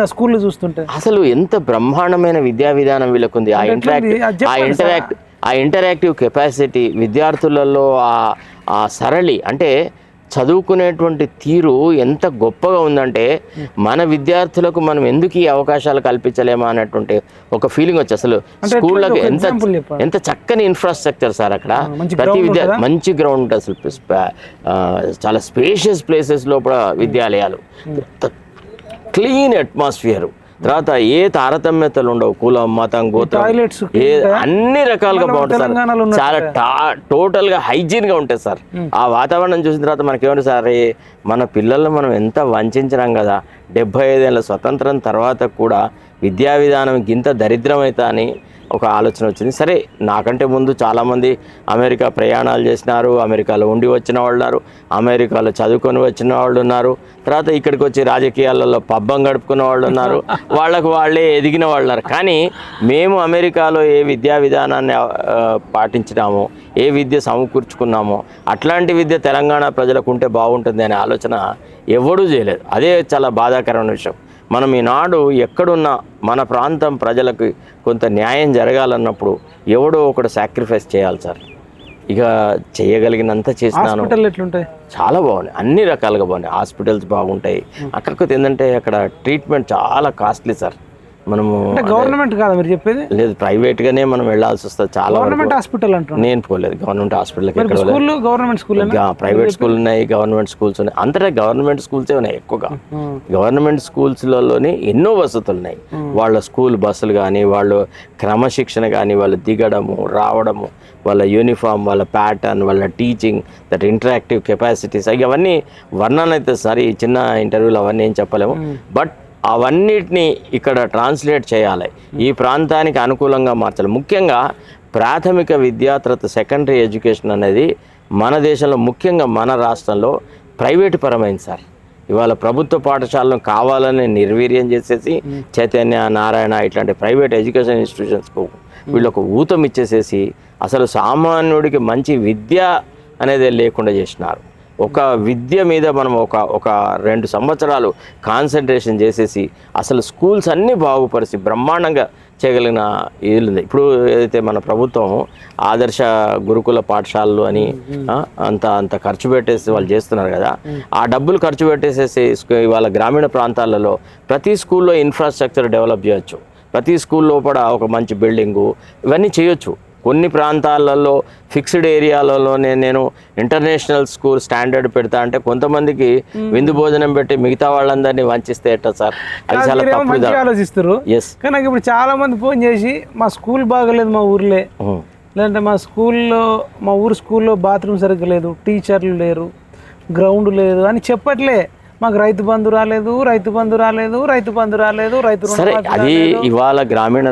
స్కూల్లో చూస్తుంటే? అసలు ఎంత బ్రహ్మాండమైన విద్యా విధానం వీళ్ళకుంది. ఆ ఇంటరాక్ట్ ఆ ఇంటరాక్ట్ ఆ ఇంటరాక్టివ్ కెపాసిటీ విద్యార్థులలో ఆ ఆ సరళి అంటే చదువుకునేటువంటి తీరు ఎంత గొప్పగా ఉందంటే మన విద్యార్థులకు మనం ఎందుకు ఈ అవకాశాలు కల్పించలేమా అనేటువంటి ఒక ఫీలింగ్ వచ్చి అసలు స్కూళ్ళకి ఎంత. ఎంత చక్కని ఇన్ఫ్రాస్ట్రక్చర్ సార్ అక్కడ. ప్రతి విద్యా? మంచి గ్రౌండ్ అసలు. చాలా స్పేషియస్ ప్లేసెస్ లోపల విద్యాలయాలు. క్లీన్ అట్మాస్ఫియర్ తర్వాత ఏ తారతమ్యతలు ఉండవు కులం మతం గోత్రం ఏ అన్ని రకాలుగా బాగుంటుంది సార్. చాలా టా- టోటల్గా హైజీన్గా ఉంటుంది సార్ ఆ వాతావరణం చూసిన తర్వాత మనకేమంటే సార్ మన పిల్లల్ని మనం ఎంత వంచినాం కదా. డెబ్బై ఐదేళ్ళ స్వతంత్రం తర్వాత కూడా విద్యా విధానం ఇంత దరిద్రమైతే అని ఒక ఆలోచన వచ్చింది. సరే నాకంటే ముందు చాలామంది అమెరికా ప్రయాణాలు చేసినారు అమెరికాలో ఉండి వచ్చిన వాళ్ళు ఉన్నారు అమెరికాలో చదువుకొని వచ్చిన వాళ్ళు ఉన్నారు తర్వాత ఇక్కడికి వచ్చి రాజకీయాలలో పబ్బం గడుపుకున్న వాళ్ళు ఉన్నారు వాళ్ళకు వాళ్ళే ఎదిగిన వాళ్ళు ఉన్నారు. కానీ మేము అమెరికాలో ఏ విద్యా విధానాన్ని పాటించినామో ఏ విద్య సమకూర్చుకున్నామో అట్లాంటి విద్య తెలంగాణ ప్రజలకు ఉంటే బాగుంటుంది అనే ఆలోచన ఎవడూ చేయలేదు. అదే చాలా బాధాకరమైన విషయం. మనం ఈనాడు ఎక్కడున్నా మన ప్రాంతం ప్రజలకు కొంత న్యాయం జరగాలన్నప్పుడు ఎవడో ఒకడు సాక్రిఫైస్ చేయాలి సార్. ఇక చేయగలిగినంత చేసినాను. ఎట్లుంటాయి? చాలా బాగున్నాయి. అన్ని రకాలుగా బాగున్నాయి. హాస్పిటల్స్ బాగుంటాయి. అక్కడికి ఏంటంటే అక్కడ ట్రీట్మెంట్ చాలా కాస్ట్లీ సార్. మనము అంటే గవర్నమెంట్ కాదా మీరు చెప్పేది? లేదు ప్రైవేట్గానే మనం వెళ్ళాల్సి వస్తుంది. చాలా గవర్నమెంట్ హాస్పిటల్ అంటున్నారు నేను పోలేదు. గవర్నమెంట్ ఎక్కడ school government school private school ఉన్నాయి గవర్నమెంట్ స్కూల్స్ ఉన్నాయి. అంతటా గవర్నమెంట్ స్కూల్సే ఉన్నాయి ఎక్కువగా. గవర్నమెంట్ స్కూల్స్లలోనే ఎన్నో వసతులు ఉన్నాయి. వాళ్ళ స్కూల్ బస్సులు కానీ వాళ్ళు క్రమశిక్షణ కానీ వాళ్ళు దిగడము రావడము వాళ్ళ యూనిఫామ్ వాళ్ళ ప్యాటర్న్ వాళ్ళ టీచింగ్ దట్ ఇంటరాక్టివ్ కెపాసిటీస్ అవన్నీ వర్ణన అయితే సరే ఈ చిన్న ఇంటర్వ్యూలో అవన్నీ ఏం చెప్పలేము. బట్ అవన్నిటిని ఇక్కడ ట్రాన్స్లేట్ చేయాలి. ఈ ప్రాంతానికి అనుకూలంగా మార్చాలి. ముఖ్యంగా ప్రాథమిక విద్యా తర్వాత సెకండరీ ఎడ్యుకేషన్ అనేది మన దేశంలో ముఖ్యంగా మన రాష్ట్రంలో ప్రైవేటు పరమైంది సార్. ఇవాళ ప్రభుత్వ పాఠశాలను కావాలని నిర్వీర్యం చేసేసి చైతన్య నారాయణ ఇట్లాంటి ప్రైవేట్ ఎడ్యుకేషన్ ఇన్స్టిట్యూషన్స్కు వీళ్ళకు ఊతం ఇచ్చేసేసి అసలు సామాన్యుడికి మంచి విద్య అనేది లేకుండా చేసినారు. ఒక విద్య మీద మనం ఒక ఒక రెండు సంవత్సరాలు కాన్సన్ట్రేషన్ చేసేసి అసలు స్కూల్స్ అన్నీ బాగుపరిచి బ్రహ్మాండంగా చేయగలిగిన ఇది ఉంది ఇప్పుడు ఏదైతే మన ప్రభుత్వం ఆదర్శ గురుకుల పాఠశాలలు అని అంత అంత ఖర్చు పెట్టేసి వాళ్ళు చేస్తున్నారు కదా ఆ డబ్బులు ఖర్చు పెట్టేసేసి ఇవాళ గ్రామీణ ప్రాంతాలలో ప్రతి స్కూల్లో ఇన్ఫ్రాస్ట్రక్చర్ డెవలప్ చేయొచ్చు. ప్రతి స్కూల్ లోపల ఒక మంచి బిల్డింగు ఇవన్నీ చేయొచ్చు. కొన్ని ప్రాంతాలలో ఫిక్స్డ్ ఏరియాలలోనే నేను ఇంటర్నేషనల్ స్కూల్ స్టాండర్డ్ పెడతా అంటే కొంతమందికి విందు భోజనం పెట్టి మిగతా వాళ్ళందరినీ వంచిస్తే ఎట్టా సార్? అది చాలా తప్పు ఆలోచిస్తారు ఎస్ కానీ నాకు ఇప్పుడు చాలా మంది ఫోన్ చేసి మా స్కూల్ బాగలేదు మా ఊర్లే. లేదంటే మా స్కూల్లో మా ఊరు స్కూల్లో బాత్రూమ్ సరిగ్గా లేదు టీచర్లు లేరు గ్రౌండ్ లేదు అని చెప్పట్లే. మాకు రైతు బంధు రాలేదు రైతు బంధు రాలేదు రైతు బంధు రాలేదు రైతు అది. ఇవాళ గ్రామీణ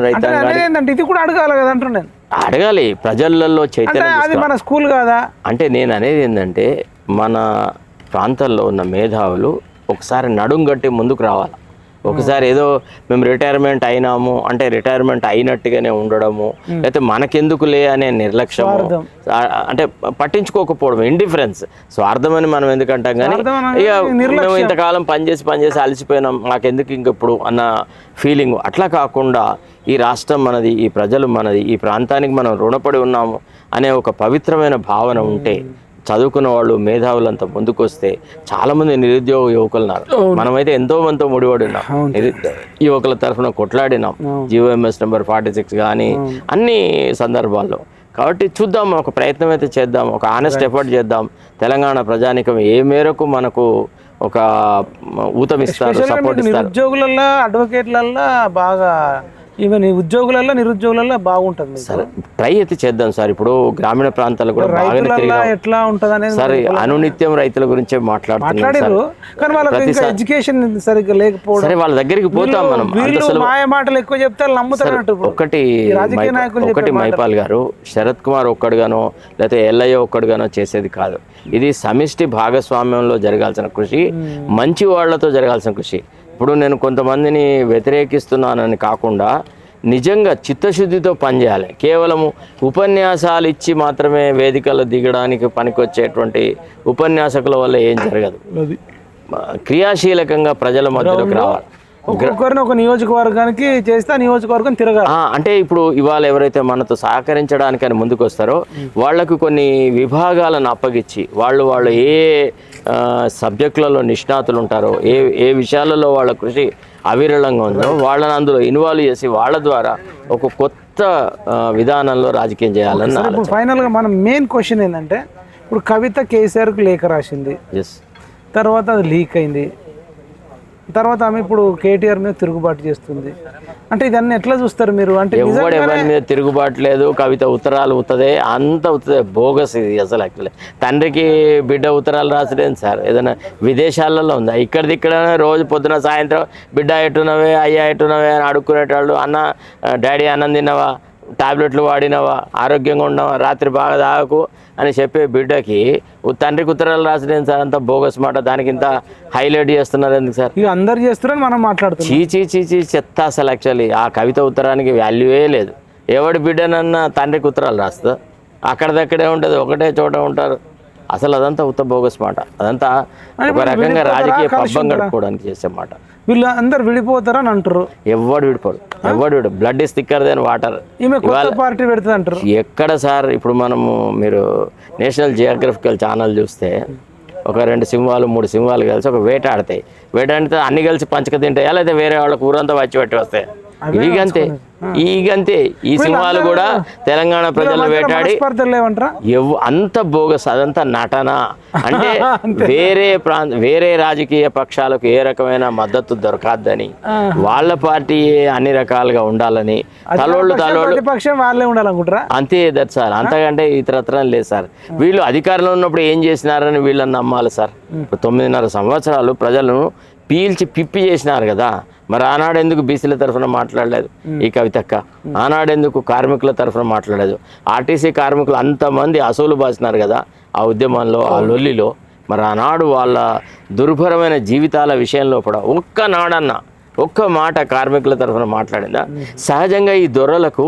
ఏంటంటే ఇది కూడా అడగాలి కదా అంటున్నాను నేను. అడగాలి. ప్రజలలో చైతన్యం అది మన స్కూల్ కాదా? అంటే నేను అనేది ఏంటంటే మన ప్రాంతంలో ఉన్న మేధావులు ఒకసారి నడుం గట్టి ముందుకు రావాలి. ఒకసారి ఏదో మేము రిటైర్మెంట్ అయినాము అంటే రిటైర్మెంట్ అయినట్టుగానే ఉండడము లేకపోతే మనకెందుకులే అనే నిర్లక్ష్యము. స్వార్థం. ఆ- అంటే పట్టించుకోకపోవడం ఇండిఫరెన్స్ స్వార్థమని మనం ఎందుకంటాం కానీ స్వార్థం ఇక నిర్లక్ష్యం. మేము ఇంతకాలం పనిచేసి పనిచేసి అలసిపోయినాం మాకెందుకు ఇంక ఇప్పుడు అన్న ఫీలింగ్ అట్లా కాకుండా ఈ రాష్ట్రం మనది ఈ ప్రజలు మనది ఈ ప్రాంతానికి మనం రుణపడి ఉన్నాము అనే ఒక పవిత్రమైన భావన ఉంటే చదువుకున్న వాళ్ళు మేధావులంతా ముందుకు వస్తే చాలా మంది నిరుద్యోగ యువకులు ఉన్నారు మనమైతే ఎంతో మందితో ముడిపడి ఉన్నాం యువకుల తరఫున కొట్లాడినాం. జిఓఎంఎస్ నెంబర్ ఫార్టీ సిక్స్ కానీ అన్ని సందర్భాల్లో. కాబట్టి చూద్దాం ఒక ప్రయత్నం అయితే చేద్దాం ఒక ఆనెస్ట్ ఎఫర్ట్ చేద్దాం. తెలంగాణ ప్రజానికం ఏ మేరకు మనకు ఒక ఊతమిస్తారు సపోర్ట్ ఇస్తారు? నిరుద్యోగులల్లో అడ్వకేట్లల్లో బాగా ఈవెన్ ఉద్యోగులలో నిరుద్యోగులలో బాగుంటుంది. సరే ట్రై అయితే చేద్దాం సార్. ఇప్పుడు గ్రామీణ ప్రాంతాలు కూడా తిరిగాం. ఎట్లా ఉంటది అనేది సార్ అనునిత్యం రైతుల గురించే మాట్లాడుతున్నాం సార్. మాట్లాడారు కానీ వాళ్ళకి ఇంకా ఎడ్యుకేషన్ సరిగ్గా లేకపోవడం సరే వాళ్ళ దగ్గరికి పోతాం మనం. మాయ మాటలు ఎక్కువ చెప్తే నమ్ముతారు. ఒకటి రాజకీయ నాయకులు ఒకటి మైపాల్ గారు శరత్ కుమార్ ఒక్కడుగానో లేకపోతే ఎల్లయ్య ఒక్కడుగానో చేసేది కాదు. ఇది సమిష్టి భాగస్వామ్యంలో జరగాల్సిన కృషి మంచి వాళ్ళతో జరగాల్సిన కృషి. ఇప్పుడు నేను కొంతమందిని వ్యతిరేకిస్తున్నానని కాకుండా నిజంగా చిత్తశుద్ధితో పనిచేయాలి. కేవలము ఉపన్యాసాలు ఇచ్చి మాత్రమే వేదికలో దిగడానికి పనికొచ్చేటువంటి ఉపన్యాసకుల వల్ల ఏం జరగదు. క్రియాశీలకంగా ప్రజల మధ్యలోకి రావాలి. ఒక్కొక్కరిని ఒక నియోజకవర్గానికి చేస్తే ఆ నియోజకవర్గం తిరగాలి. అంటే ఇప్పుడు ఇవాళ ఎవరైతే మనతో సహకరించడానికని ముందుకు వస్తారో వాళ్ళకు కొన్ని విభాగాలను అప్పగిచ్చి వాళ్ళు వాళ్ళు ఏ సబ్జెక్టులలో నిష్ణాతులు ఉంటారో ఏ ఏ విషయాలలో వాళ్ళ కృషి అవిరళంగా ఉందో వాళ్ళని అందులో ఇన్వాల్వ్ చేసి వాళ్ళ ద్వారా ఒక కొత్త విధానంలో రాజకీయం చేయాలని ఇప్పుడు ఫైనల్గా మనం మెయిన్ క్వశ్చన్ ఏంటంటే ఇప్పుడు కవిత కేసీఆర్కి లేఖ రాసింది. ఎస్ తర్వాత అది లీక్ అయింది. తర్వాత ఆమె ఇప్పుడు కేటీఆర్ మీద తిరుగుబాటు చేస్తుంది. అంటే ఇదన్నీ ఎట్లా చూస్తారు మీరు? అంటే ఎవడు ఎవరి మీద తిరుగుబాటు లేదు కవిత ఉత్తరాలు ఉత్తదే అంత ఉత్తదే బోగస్ ఇది అసలు యాక్చువల్లీ తండ్రికి బిడ్డ ఉత్తరాలు రాసలేదు సార్? ఏదైనా విదేశాలలో ఉందా? ఇక్కడిది ఇక్కడ రోజు పొద్దున సాయంత్రం బిడ్డ ఎట్టునవే అయ్యా ఎట్టునవే అని అడుక్కునేటాళ్ళు అన్న డాడీ అన్నం తిన్నావా? టాబ్లెట్లు వాడినవా? ఆరోగ్యంగా ఉన్నావా? రాత్రి బాగా తాగకు అని చెప్పే బిడ్డకి తండ్రికి ఉత్తరాలు రాసిన సార్? అంత బోగస్ మాట. దానికి ఇంత హైలైట్ చేస్తున్నారు ఎందుకు సార్? ఇక అందరు చేస్తున్నారని మనం మాట్లాడుతున్నాం. చీ చీ చీ చీ చెత్త అసలు యాక్చువల్లీ ఆ కవిత ఉత్తరానికి వాల్యూయే లేదు. ఎవడి బిడ్డనన్నా తండ్రికి ఉత్తరాలు రాస్తా అక్కడదక్కడే ఉంటుంది ఒకటే చోట ఉంటారు. అసలు అదంతా ఉత్త బోగస్ మాట. అదంతా ఒక రకంగా రాజకీయ పబ్బం గడుపుకోవడానికి చేసే మాట. వీళ్ళు అందరు విడిపోతారని అంటారు. ఎవడు విడిపోడు. ఎవడు? విడు blood is thicker than water party ఎక్కడ సార్ ఇప్పుడు మనము మీరు నేషనల్ జియోగ్రఫికల్ ఛానల్ చూస్తే ఒక రెండు సింహాలు మూడు సింహాలు కలిసి ఒక వేట ఆడతాయి వేట ఆడితే అన్ని కలిసి పంచక తింటాయా? లేదా వేరే వాళ్ళ ఊరంతా వచ్చి పెట్టి వస్తాయి? ఈగంతే. ఈగంతే. ఈ సింహాలు కూడా తెలంగాణ ప్రజలను వేటాడి అంత బోగస్ అదంతా నటన. అంటే వేరే ప్రాంత వేరే రాజకీయ పక్షాలకు ఏ రకమైన మద్దతు దొరకద్దని. వాళ్ళ పార్టీ అన్ని రకాలుగా ఉండాలని. తలోళ్ళు తలోళ్ళు ప్రతిపక్షం వాళ్ళే ఉండాలనుకుంటారా? అంతే దట్ సార్. అంతకంటే ఇతరత్రం లేదు సార్. వీళ్ళు అధికారంలో ఉన్నప్పుడు ఏం చేసినారని వీళ్ళని నమ్మాలి సార్. ఇప్పుడు తొమ్మిదిన్నర సంవత్సరాలు ప్రజలను పీల్చి పిప్పి చేసినారు కదా. మరి ఆనాడు ఎందుకు బీసీల తరఫున మాట్లాడలేదు ఈ కవితక్క? ఆనాడు ఎందుకు కార్మికుల తరఫున మాట్లాడలేదు? ఆర్టీసీ కార్మికులు అంతమంది అసూలు బాసినారు కదా ఆ ఉద్యమంలో ఆ లొల్లిలో. మరి ఆనాడు వాళ్ళ దుర్భరమైన జీవితాల విషయంలో కూడా ఒక్క నాడన్నా ఒక్క మాట కార్మికుల తరఫున మాట్లాడిందా? సహజంగా ఈ దొరలకు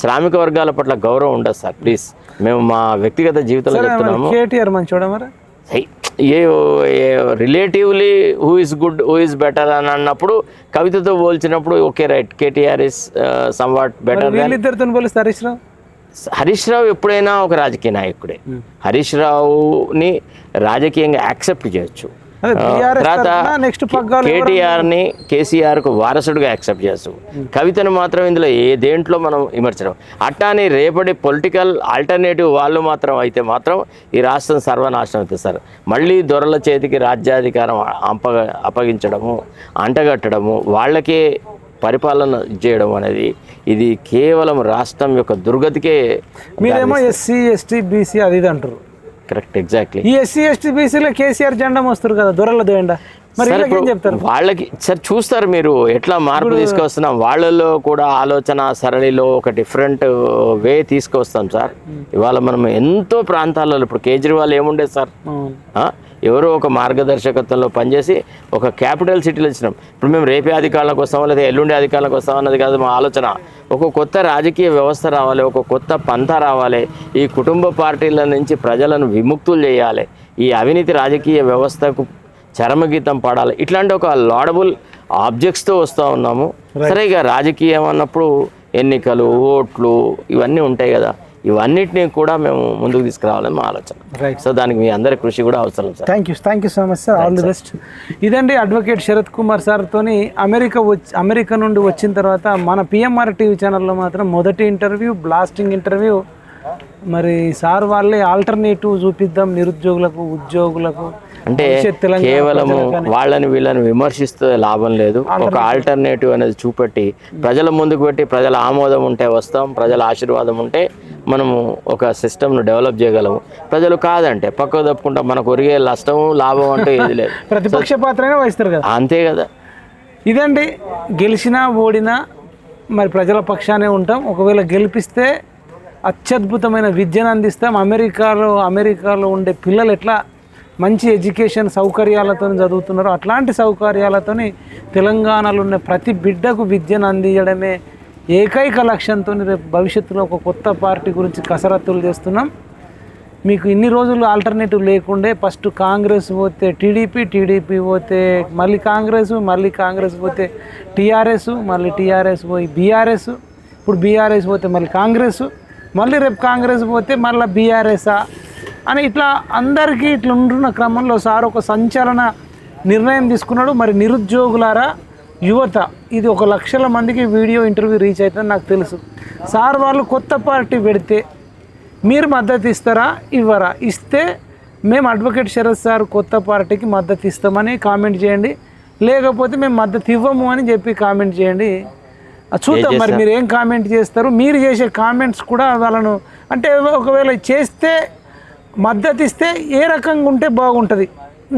శ్రామిక వర్గాల పట్ల గౌరవం ఉండదు సార్ ప్లీజ్. మేము మా వ్యక్తిగత జీవితంలో చెప్తున్నాము. KTR high, a relatively who is good who is better అని అన్నప్పుడు కవితతో పోల్చినప్పుడు okay right KTR is somewhat better వీళ్ళిద్దరితో Harish Rao? Harish Rao ఎప్పుడైనా ఒక రాజకీయ నాయకుడే. హరీష్ రావుని రాజకీయంగా యాక్సెప్ట్ చేయొచ్చు. తర్వాత కేటీఆర్ని కేసీఆర్కు వారసుడుగా యాక్సెప్ట్ చేస్తాం. కవితను మాత్రం ఇందులో ఏ దేంట్లో మనం విమర్శనం? అట్టాని రేపటి పొలిటికల్ ఆల్టర్నేటివ్ వాళ్ళు మాత్రం అయితే మాత్రం ఈ రాష్ట్రం సర్వనాశనం అవుతుంది సార్. మళ్ళీ దొరల చేతికి రాజ్యాధికారం అంపగ అప్పగించడము అంటగట్టడము వాళ్ళకే పరిపాలన చేయడం అనేది ఇది కేవలం రాష్ట్రం యొక్క దుర్గతికే మీరేమో ఎస్సీ ఎస్టీ బీసీ అది అంటారు. కరెక్ట్ ఎగ్జాక్ట్లీ ఈ ఎస్సీ ఎస్టీ బీసీలో కేసీఆర్ జెండా మోస్తారు కదా దొరల దోయండ. వీళ్ళకి సార్ చూస్తారు మీరు ఎట్లా మార్పు తీసుకొస్తున్నాం. వాళ్ళలో కూడా ఆలోచన సరళిలో ఒక డిఫరెంట్ వే తీసుకొస్తాం సార్. ఇవాళ మనం ఎంతో ప్రాంతాలలో ఇప్పుడు కేజ్రీవాల్ ఏముండే సార్? ఎవరో ఒక మార్గదర్శకత్వంలో పనిచేసి ఒక క్యాపిటల్ సిటీలో వచ్చినాం ఇప్పుడు మేము రేపే అధికారులకు వస్తామో లేదా ఎల్లుండి అధికారులకు వస్తాం అన్నది కాదు మా ఆలోచన. ఒక కొత్త రాజకీయ వ్యవస్థ రావాలి ఒక కొత్త పంత రావాలి. ఈ కుటుంబ పార్టీల నుంచి ప్రజలను విముక్తులు చేయాలి. ఈ అవినీతి రాజకీయ వ్యవస్థకు చరమగీతం పాడాలి. ఇట్లాంటి ఒక లాడబుల్ ఆబ్జెక్ట్స్తో వస్తూ ఉన్నాము. సరే ఇక రాజకీయం అన్నప్పుడు ఎన్నికలు ఓట్లు ఇవన్నీ ఉంటాయి కదా. ఇవన్నిటిని కూడా మేము ముందుకు తీసుకురావాలని మా ఆలోచన. రైట్ సో దానికి మీ అందరి కృషి కూడా అవసరం sir. Thank you thank you so much sir all the best ఇదండి అడ్వకేట్ శరత్ కుమార్ సార్తో అమెరికా వచ్చి అమెరికా నుండి వచ్చిన తర్వాత మన పిఎంఆర్ టీవీ ఛానల్లో మాత్రం మొదటి ఇంటర్వ్యూ బ్లాస్టింగ్ ఇంటర్వ్యూ మరి సార్ వాళ్ళే ఆల్టర్నేటివ్ చూపిద్దాం నిరుద్యోగులకు ఉద్యోగులకు అంటే ప్రజలకని. వాళ్ళని వీళ్ళని విమర్శిస్తే లాభం లేదు. ఒక ఆల్టర్నేటివ్ అనేది చూపెట్టి ప్రజల ముందుకు పెట్టి ప్రజల ఆమోదం ఉంటే వస్తాం ప్రజల ఆశీర్వాదం ఉంటే మనము ఒక సిస్టమ్ను డెవలప్ చేయగలము. ప్రజలు కాదంటే పక్కకు తప్పుకుంటాం మనకు ఒరిగే నష్టం లాభం అంటే ఏది లేదు. ప్రతిపక్ష పాత్రనే వహిస్తారు కదా. అంతే కదా. ఇదండి గెలిచినా ఓడినా మరి ప్రజల పక్షానే ఉంటాం. ఒకవేళ గెలిపిస్తే అత్యద్భుతమైన విద్యను అందిస్తాం. అమెరికాలో అమెరికాలో ఉండే పిల్లలు ఎట్లా మంచి ఎడ్యుకేషన్ సౌకర్యాలతో చదువుతున్నారో అట్లాంటి సౌకర్యాలతో తెలంగాణలో ఉన్న ప్రతి బిడ్డకు విద్యను అందించడమే ఏకైక లక్ష్యంతో రేపు భవిష్యత్తులో ఒక కొత్త పార్టీ గురించి కసరత్తులు చేస్తున్నాం. మీకు ఇన్ని రోజులు ఆల్టర్నేటివ్ లేకుండే ఫస్ట్ కాంగ్రెస్ పోతే టీడీపీ టీడీపీ పోతే మళ్ళీ కాంగ్రెస్ మళ్ళీ కాంగ్రెస్ పోతే టీఆర్ఎస్ మళ్ళీ టీఆర్ఎస్ పోయి బీఆర్ఎస్ ఇప్పుడు బీఆర్ఎస్ పోతే మళ్ళీ కాంగ్రెస్. మళ్ళీ రేపు కాంగ్రెస్ పోతే మళ్ళీ బీఆర్ఎస్ఆ అని ఇట్లా అందరికీ ఇట్లా ఉంటున్న క్రమంలో సార్ ఒక సంచలన నిర్ణయం తీసుకున్నాడు. మరి నిరుద్యోగులారా యువత ఇది ఒక లక్షల మందికి వీడియో ఇంటర్వ్యూ రీచ్ అవుతుందని నాకు తెలుసు. సార్ వాళ్ళు కొత్త పార్టీ పెడితే మీరు మద్దతు ఇస్తారా ఇవ్వరా? ఇస్తే మేము అడ్వకేట్ శరత్ సార్ కొత్త పార్టీకి మద్దతు ఇస్తామని కామెంట్ చేయండి. లేకపోతే మేము మద్దతు ఇవ్వము అని చెప్పి కామెంట్ చేయండి. చూద్దాం మరి మీరు ఏం కామెంట్ చేస్తారు? మీరు చేసే కామెంట్స్ కూడా వాళ్ళను అంటే ఒకవేళ చేస్తే మద్దతు ఇస్తే ఏ రకంగా ఉంటే బాగుంటుంది.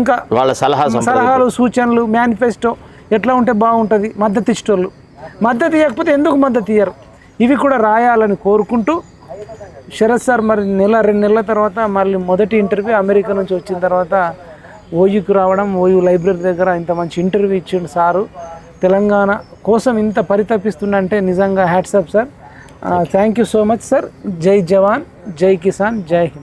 ఇంకా వాళ్ళ సలహా సలహాలు సూచనలు మేనిఫెస్టో ఎట్లా ఉంటే బాగుంటుంది? మద్దతు ఇచ్చేటోళ్ళు. మద్దతు ఇవ్వకపోతే ఎందుకు మద్దతు ఇయ్యరు? ఇవి కూడా రాయాలని కోరుకుంటూ శరత్ సార్ మరి నెల రెండు నెలల తర్వాత మళ్ళీ మొదటి ఇంటర్వ్యూ అమెరికా నుంచి వచ్చిన తర్వాత ఓయూకి రావడం ఓయూ లైబ్రరీ దగ్గర ఇంత మంచి ఇంటర్వ్యూ ఇచ్చిండు సారు. తెలంగాణ కోసం ఇంత పరితపిస్తుండంటే నిజంగా hats off sir. Thank you so much sir జై జవాన్ జై కిసాన్ జై హింద్.